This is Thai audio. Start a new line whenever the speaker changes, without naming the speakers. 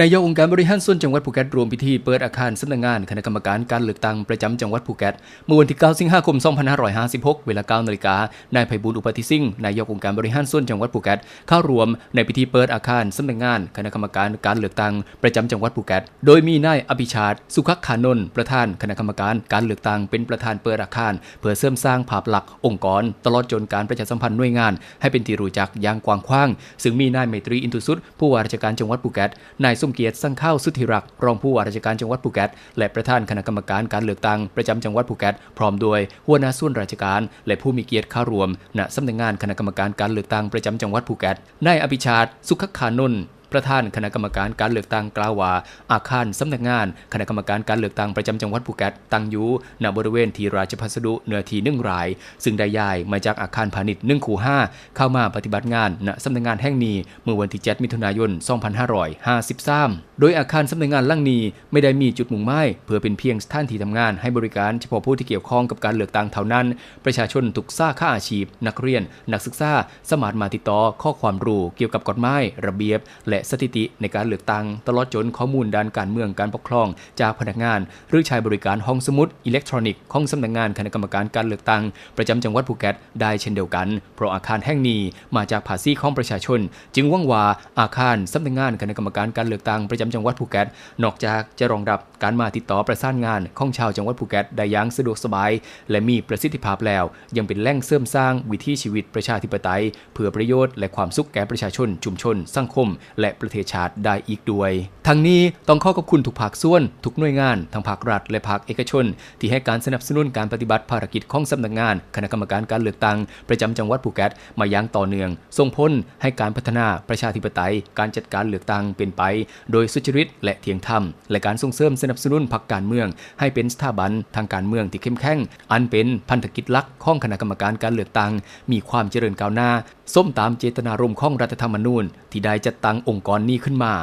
นายกองค์การบริหารส่วนจังหวัดภูเก็ตรวมพิธีเปิดอาคารสำนักงานคณะกรรมการการเลือกตั้งประจำจังหวัดภูเก็ตเมื่อวันที่ 9 สิงหาคม 2556 เวลา 9 นาฬิกา นายไพบูลย์อุปติสิงห์นายกองค์การบริหารส่วนจังหวัดภูเก็ตเข้ารวมในพิธีเปิดอาคารสำนักงานคณะกรรมการการเลือกตั้งประจำจังหวัดภูเก็ตโดยมีนายอภิชาติสุขขานนท์ประธานคณะกรรมการการเลือกตั้งเป็นประธานเปิดอาคาร เพื่อเสริมสร้างภาพลักษณ์องค์กร ตลอดจนการประชาสัมพันธ์หน่วยงาน ให้เป็นที่รู้จักอย่างกว้างขวาง ซึ่งมีนายเมตรีอินทุสุดผู้ว่าราชการจังหวัดภูเก็ตนายสมเกียรติสังข้าวสุทธิรัก รองผู้ว่าราชการจังหวัดภูเก็ต และประธานคณะกรรมการการเลือกตั้งประจำจังหวัดภูเก็ต พร้อมด้วยหัวหน้าส่วนราชการ และผู้มีเกียรติเข้ารวมณสำนักงานคณะกรรมการการเลือกตั้งประจำจังหวัดภูเก็ต นายอภิชาติ สุขขานนท์ ประธานคณะกรรมการการเลือกตั้งกล่าวว่า อาคารสำนักงานคณะกรรมการการเลือกตั้งประจำจังหวัดภูเก็ตตั้งอยู่ณบริเวณที่ราชพัสดุเนื้อที่หนึ่งราย ซึ่งได้ย้ายมาจากอาคารพาณิชย์หนึ่งคูห้าเข้ามาปฏิบัติงานณสำนักงานแห่งนี้เมื่อวันที่ 7 มิถุนายน 2553 โดยอาคารสำนักงานหลังนี้ไม่ได้มีจุดมุ่งหมายเพื่อเป็นเพียงสถานที่ทำงานให้บริการเฉพาะผู้ที่เกี่ยวข้องกับการเลือกตั้งเท่านั้น ประชาชนทุกสาขาอาชีพ นักเรียน นักศึกษาสามารถมาติดต่อข้อความรู้เกี่ยวกับกฎหมายระเบียบ และสถิติในการเลือกตั้งตลอดจนข้อมูลด้านการเมืองการปกครอง จากพนักงาน หรือใช้บริการห้องสมุดอิเล็กทรอนิกส์ของสำนักงานคณะกรรมการการเลือกตั้งประจำจังหวัดภูเก็ตได้เช่นเดียวกัน เพราะอาคารแห่งนี้มาจากภาษีของประชาชน จึงหวังว่าอาคารสำนักงานคณะกรรมการการเลือกตั้งประจำจังหวัดภูเก็ตนอกจากจะรองรับการมาติดต่อประสานงานของชาวจังหวัดภูเก็ตได้อย่างสะดวกสบาย และมีประสิทธิภาพแล้ว ยังเป็นแหล่งเสริมสร้างวิถีชีวิตประชาธิปไตย เพื่อประโยชน์และความสุขแก่ประชาชน ชุมชน สังคม และประเทศชาติได้อีกด้วย ทั้งนี้ต้องขอขอบคุณทุกภาคส่วน ทุกหน่วยงานทั้งภาครัฐ และภาคเอกชน ที่ให้การสนับสนุนการปฏิบัติภารกิจของสำนักงาน คณะกรรมการการเลือกตั้งประจำจังหวัดภูเก็ตมาอย่างต่อเนื่องส่งผลให้การพัฒนาประชาธิปไตย การจัดการเลือกตั้งเป็นไป โดยสุจริต และเที่ยงธรรม และการส่งเสริมสนับสนุนพรรคการเมือง ให้เป็นสถาบันทางการเมืองที่เข้มแข็งอันเป็นพันธกิจหลักของคณะกรรมการการเลือกตั้งมีความเจริญก้าวหน้า ส้มตามเจตนารมณ์ของรัฐธรรมนูญ ที่ได้จัดตั้งองค์กรนี้ขึ้นมา